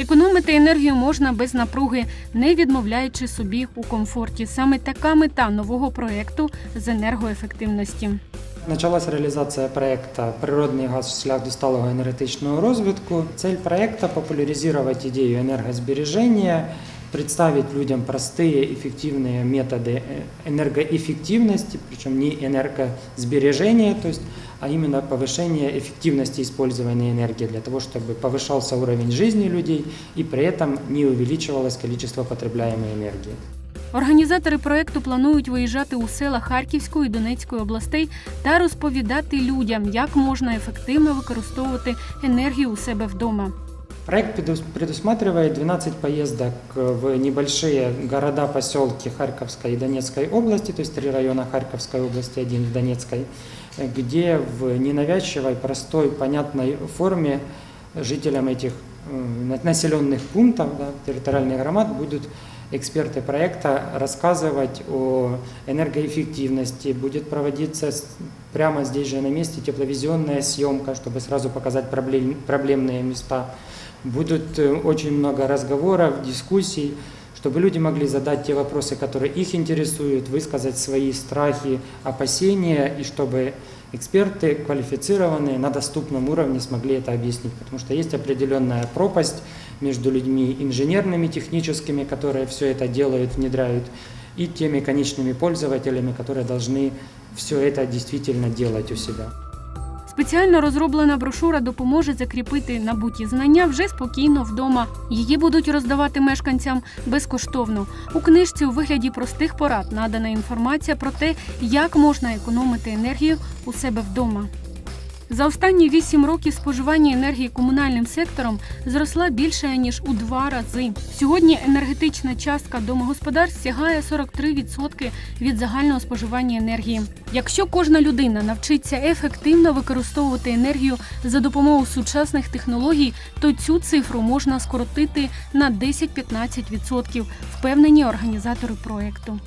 Економити енергію можна без напруги, не відмовляючи собі у комфорті. Саме така мета нового проекту з енергоефективності. Началась реалізація проекту Природний газ шлях до сталого енергетичного розвитку. Цель проекта популяризировать идею энергосбережения, представить людям простые, эффективные методы э, энергоэффективности, причем не энергосбережения, то есть, а именно повышение эффективности использования энергии для того, чтобы повышался уровень жизни людей и при этом не увеличивалось количество потребляемой энергии. Організатори проекту планують виїжджати у села Харківської і Донецької областей та розповідати людям, як можна ефективно використовувати енергію у себе вдома. Проект предус- предусматривает 12 поездок в небольшие города, поселки Харьковской и Донецкой области, то есть три района Харьковской области, один в Донецкой, э, где в ненавязчивой, простой, понятной форме жителям этих э, населенных пунктов, да, территориальных громад будут эксперты проекта рассказывать о энергоэффективности, будет проводиться прямо здесь же на месте тепловизионная съемка, чтобы сразу показать проблем- проблемные места. Будут э, очень много разговоров, дискуссий, чтобы люди могли задать те вопросы, которые их интересуют, высказать свои страхи, опасения, и чтобы эксперты квалифицированные на доступном уровне смогли это объяснить. Потому что есть определенная пропасть между людьми инженерными, техническими, которые все это делают, внедряют, и теми конечными пользователями, которые должны все это действительно делать у себя. Спеціально розроблена брошура допоможе закріпити набуті знання вже спокійно вдома. Її будуть роздавати мешканцям безкоштовно. У книжці у вигляді простих порад надана інформація про те, як можна економити енергію у себе вдома. За останні вісім років споживання енергії комунальним сектором зросла більше ніж у два рази. Сьогодні енергетична частка домогосподарств сягає 43% від загального споживання енергії. Якщо кожна людина навчиться ефективно використовувати енергію за допомогою сучасних технологій, то цю цифру можна скоротити на 10-15%, впевнені організатори проекту.